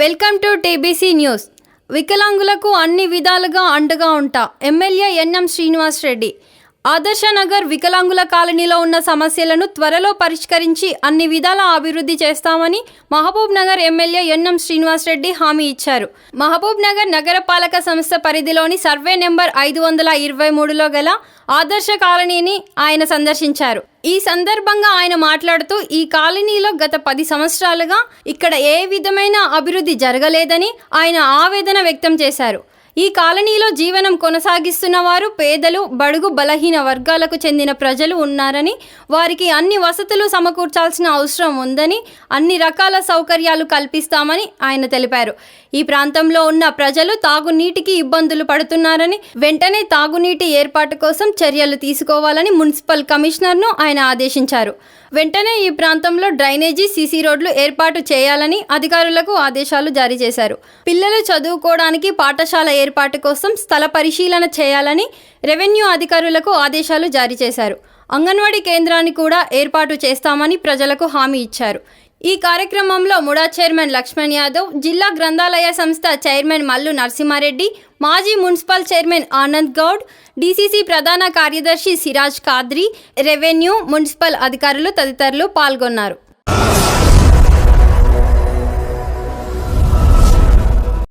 Welcome to TBC news. వికలాంగులకు అన్ని విధాలుగా అండగా ఉంటా. MLA NM Srinivas Reddy. Adarsh Nagar వికలాంగుల కాలనీలో ఉన్న సమస్యలను త్వరలో పరిష్కరించి అన్ని విధాల అభివృద్ధి చేస్తామని మహబూబ్ నగర్ ఎమ్మెల్యే ఎన్ఎం శ్రీనివాస్ రెడ్డి హామీ ఇచ్చారు. మహబూబ్ నగర్ నగరపాలక సంస్థ పరిధిలోని సర్వే నెంబర్ ఐదు వందల ఇరవై మూడులో గల ఆదర్శ కాలనీని ఆయన సందర్శించారు. ఈ సందర్భంగా ఆయన మాట్లాడుతూ ఈ కాలనీలో గత పది సంవత్సరాలుగా ఇక్కడ ఏ విధమైన అభివృద్ధి జరగలేదని ఆయన ఆవేదన వ్యక్తం చేశారు. ఈ కాలనీలో జీవనం కొనసాగిస్తున్న వారు పేదలు బడుగు బలహీన వర్గాలకు చెందిన ప్రజలు ఉన్నారని వారికి అన్ని వసతులు సమకూర్చాల్సిన అవసరం ఉందని అన్ని రకాల సౌకర్యాలు కల్పిస్తామని ఆయన తెలిపారు. ఈ ప్రాంతంలో ఉన్న ప్రజలు తాగునీటికి ఇబ్బందులు పడుతున్నారని వెంటనే తాగునీటి ఏర్పాటు కోసం చర్యలు తీసుకోవాలని మున్సిపల్ కమిషనర్ను ఆయన ఆదేశించారు. వెంటనే ఈ ప్రాంతంలో డ్రైనేజీ సీసీ రోడ్లు ఏర్పాటు చేయాలని అధికారులకు ఆదేశాలు జారీ చేశారు. పిల్లలు చదువుకోవడానికి పాఠశాల ఏర్పాటు కోసం స్థల పరిశీలన చేయాలని రెవెన్యూ అధికారులకు ఆదేశాలు జారీ చేశారు. అంగన్వాడీ కేంద్రాన్ని కూడా ఏర్పాటు చేస్తామని ప్రజలకు హామీ ఇచ్చారు. ఈ కార్యక్రమంలో ముడా చైర్మన్ లక్ష్మణ్ యాదవ్ జిల్లా గ్రంథాలయ సంస్థ చైర్మన్ మల్లు నరసింహారెడ్డి మాజీ municipal chairman Anand Goud DCC ప్రధాన కార్యదర్శి సిరాజ్ కాద్రి రెవెన్యూ మున్సిపల్ అధికారులు తదితరులు పాల్గొన్నారు.